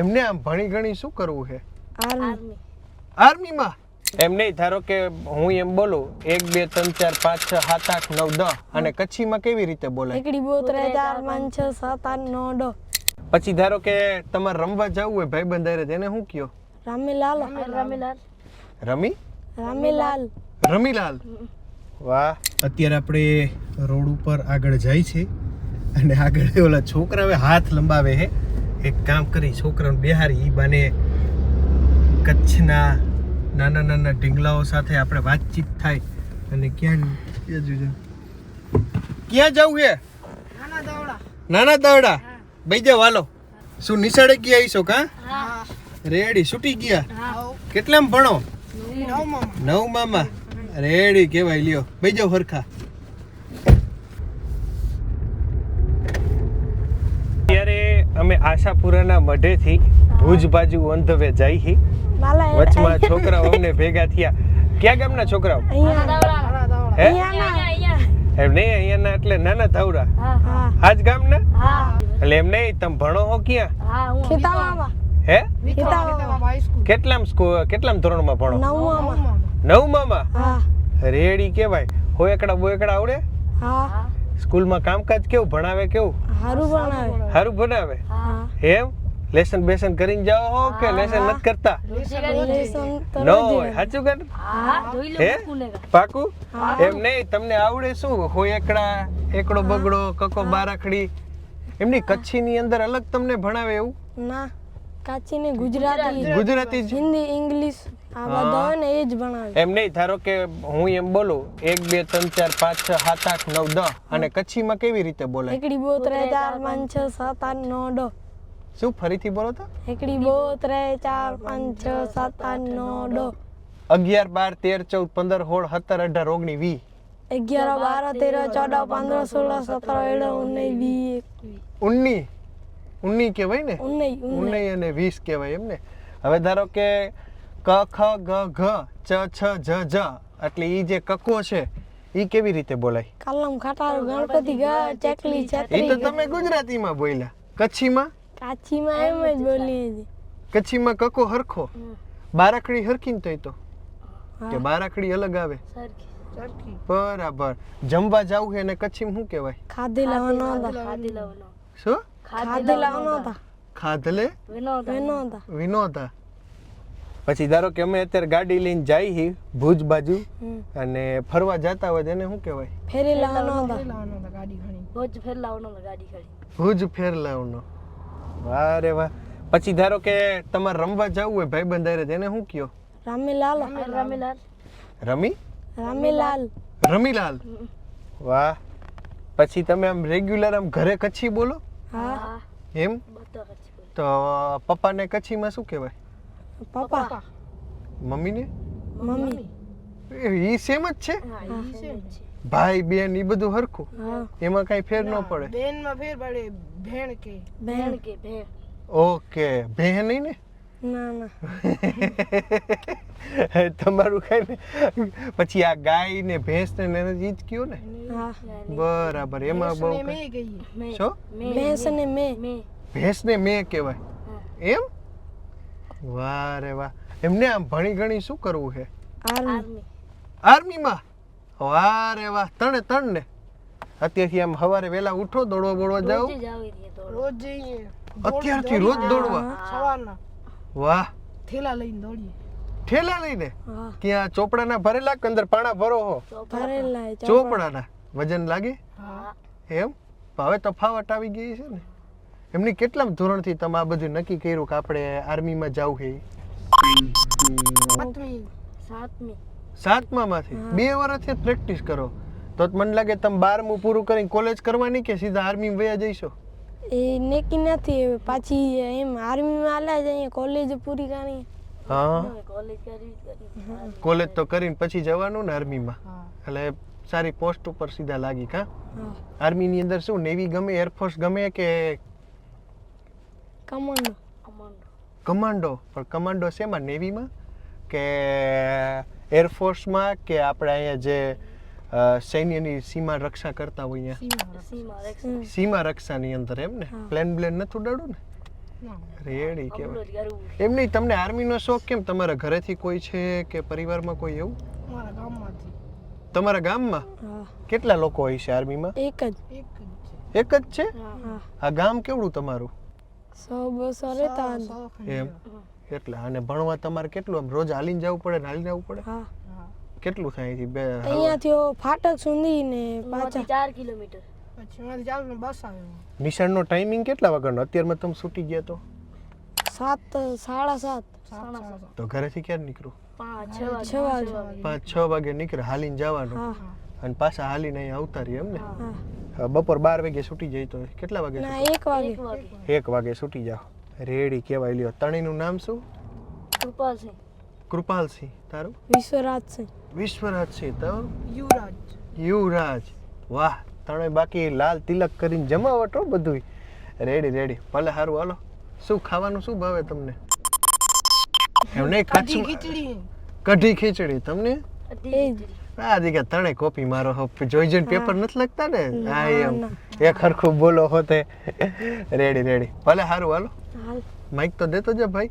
એમને આમ ભણી ગણી શું કરવું છે? આર્મી. આર્મીમાં? એમ નહીં ધારો કે હું એમ બોલું એક બે ત્રણ ચાર પાંચ છ સાત આઠ નવ દસ અને કચ્છીમાં કેવી રીતે બોલાય? એકડી બો ત્રણ ચાર પાંચ છ સાત આઠ નવ દસ. પછી ધારો કે તમારે રમવા જવું હોય ભાઈ બંધારે તેને શું કયો? રામીલાલ. રામીલાલ. રમી? રામીલાલ. રમીલાલ. વાહ. અત્યારે આપણે રોડ ઉપર આગળ જાય છે અને આગળ ઓલા છોકરા હવે હાથ લંબાવે છે. એક કામ કરી છોકરાને બિહારી બાને કચ્છના નાના નાના ઢીંગલાઓ સાથે આપણે વાતચીત થાય. અને ક્યાં ક્યાં જવું? ક્યાં જવું છે? નાના દાવડા. ભાઈ જાવ હાલો શું નિશાળે ગયા આવીશો કા? રેડી છૂટી ગયા? કેટલામ ભણો? નવ મામા રેડી કેવાય લ્યો. ભાઈ જાવ હરખા અત્યારે અમે આશાપુરાના મઢેથી ભુજ બાજુ ઓન ધ વે જઈ હી વચમાં છોકરાઓ અમને ભેગા થયા. ક્યાં ગામના છોકરાઓ? અહીંયા. હે? એમ નહીં અહીંયાના એટલે નાના ધાવડા હા આજ ગામના? એટલે એમ નહીં તમે ભણો હો ક્યાં? હે કેટલામ સ્કૂલ કેટલામ ધોરણમાં ભણો? નવમામાં. નવમામાં? હા. રેડી કેવાય હોયકડા બોયકડા આવડે? હા. સ્કૂલમાં કામકાજ કેવું? ભણાવે કેવું? સારું ભણાવે. સારું ભણાવે? એમ? લેસન બેસન કરીને જાઓ હો કે લેસન નથી કરતા? ન હોય. સાચું કર હે પાકું? એમ નહીં તમને આવડે શું? હોય એકડા એકડો બગડો કકો બારાખડી? એમની કચ્છીની અંદર અલગ તમને ભણાવે એવું? ના. કાચીને ગુજરાતી ગુજરાતી. જ. હિન્દી ઇંગ્લિશ આ બધા હોય ને એ જ ભણાવે. એમ નહીં ધારો કે હું એમ બોલું એક બે ત્રણ ચાર પાંચ છ સાત આઠ નવ દસ અને કચ્છીમાં કેવી રીતે બોલાય? એકડી બો ત્રણ ચાર પાંચ છ સાત આઠ નવ દસ શું ફરીથી બોલો તો? એકડી બો ત્રણ ચાર પાંચ છ સાત આઠ નવ દસ અગિયાર બાર તેર ચૌદ પંદર સોળ સત્તર અઢાર ઓગણી વી અગિયાર બાર તેર ચૌદ પંદર સોળ સત્તર અઢાર ઓગણી વી ઉન્ની. ઉન્ની કહેવાય ને? ઉન્નઈ અને વીસ કહેવાય એમ ને હવે ધારો કે ક ખ ગ ઘ ચ છ જ જ એટલે ઈ જે કકો છે ઈ કેવી રીતે બોલાય? કલમ ખટારો ગણપતિ ગ ચકલી ઈ તો છત્રી તમે ગુજરાતીમાં બોલ્યા. કચ્છીમાં? કાચીમાં એમ જ બોલીએ છીએ. કચ્છીમાં કકો હરખો? બારાખડી હરખી ને તોય તો. કે બારાખડી અલગ આવે? બરાબર. જમવા જાવું હે ને કચ્છીમાં શું કહેવાય? ખાધી લાવવાનો શું ખાધી લાવવાનો હતા ખાધલે એનો હતા વિનોદા. પછી ધારો કે અમે અત્યારે ગાડી લઈને જઈ હી ભુજ બાજુ અને ફરવા જતા હોય તેને શું કહેવાય? ફેરી લાવવાનો હતા ભુજ ફેર લાવનો વાહ વારે વાહ. પછી ધારો કે તમારે રમવા જવું હોય ભાઈ બંધારે તેને શું કયો? રામીલાલ. રમી? રામીલાલ. રમીલાલ. વાહ. પછી તમે આમ રેગ્યુલર આમ ઘરે કચ્છી બોલો? હા. એમ? તો પપ્પાને કચ્છીમાં શું કહેવાય? પપ્પા. મમ્મીને? મમ્મી. એ સેમ જ છે? ભાઈ બેન એ બધું હરખું? એમાં કઈ ફેર ન પડે? બેનમાં ફેર પડે ભેણ કે. બેન. ઓકે. બેન નહીં ને? ના ના. તમારું કઈ ને પછી આ ગાય ને ભેંસ ને એને જ કયો ને? બરાબર એમાં બહુ શું? ભેંસ ને મેં. ભેંસ ને મે કહેવાય. એમ? વાહ રે વાહ. એમને આમ ભણી ગણી શું કરવું છે? આર્મી. આર્મીમાં? વાહ રે વાહ. તણે તણ ને. અત્યારથી આમ સવારે વહેલા ઉઠો દોડવા બોડવા જાઓ. રોજ જઈએ અત્યારથી રોજ દોડવા. સવારના. વાહ. થેલા લઈને દોડીએ. ઠેલા લઈને? હા. ક્યાં ચોપડાના ભરેલા કે અંદર પાણા ભરો હો? ભરેલા છે. ચોપડાના. વજન લાગે? હા. એમ? હવે તફાવત આવી ગઈ છે ને. એમની કેટલા ધોરણથી તમે આ બધું નક્કી કર્યું કે આપણે આર્મીમાં જવું છે? પાંચમી સાતમામાંથી? બે વર્ષથી પ્રેક્ટિસ કરો. તો મને લાગે તમે બારમું પૂરું કરીને કોલેજ કરવાની કે સીધા આર્મી વયા જઈશો? એ નેકી નથી પાછી એમ આર્મીમાં આલ્યા જઈએ કોલેજ પૂરી કરી. હા? કોલેજ તો કરીને પછી જવાનું ને આર્મીમાં? એટલે સારી પોસ્ટ ઉપર સીધા લાગી કા? આર્મીની અંદર શું નેવી ગમે એરફોર્સ ગમે કે કમાન્ડો કમાન્ડો પણ કમાન્ડો શેમાં નેવીમાં કે એરફોર્સમાં કે આપણે અહીંયા જે સૈન્યની સીમા રક્ષા કરતા હોય અહીંયા. સીમા રક્ષાની અંદર એમ ને? પ્લેન બ્લેન નથી ઉડાડું ને? રેડી કેવાય એમ નહીં તમને આર્મીનો શોખ કેમ? તમારા ઘરેથી કોઈ છે કે પરિવારમાં કોઈ એવું? તમારા ગામમાં? કેટલા લોકો હોય છે આર્મીમાં? એક જ. એક જ છે. એક જ છે? હા આ ગામ કેવડું તમારું? સો બસો એમ. એટલે અને ભણવા તમારે કેટલું આમ? રોજ હાલીને જવું પડે ને હાલીને આવવું પડે? હા. કેટલું થાય અહીંથી બે અહીંયાથી ફાટક સુધી ને પાછા. ચાર કિલોમીટર. પછી મારી ચાલુ બસ આવ્યો. નિશાળનો ટાઈમિંગ કેટલા વાગ્યાનો? અત્યારમાં તમે છૂટી ગયા તો? સાત સાડા સાત. સાત સાડા સાત. તો ઘરેથી ક્યારે નીકળું? પાંચ છ વાગે. નીકળે હાલીને જવાનું. અને પાછા હાલીને અહીંયા આવતા રહીએ એમ ને? હા. હા, બપોર બાર વાગે છૂટી જાય તો કેટલા વાગે ના એક વાગે. એક વાગે. છૂટી જાઓ. રેડી કેવાય લ્યો. તણીનું નામ શું? કૃપાલ છે કૃપાલસિંહ તારું? વિશ્વરાજ સિંહ વિશ્વરાજસિંહ તારું? યુવરાજ. યુવરાજ. વાહ તણે બાકી લાલ તિલક કરીને જમાવટ હો બધુંય. રેડી રેડી ભલે સારું હાલો. શું ખાવાનું શું ભાવે તમને? એમ નહીં કાઢી ખીચડી. કઢી ખીચડી તમને? આ દીકા તણે કોપી મારો હો. જોઈ જોઈને પેપર નથી લખતા ને? હા એમ. એ એક હરખું બોલો હોતે રેડી રેડી ભલે સારું હાલો. માઇક તો દેતો જ ભાઈ.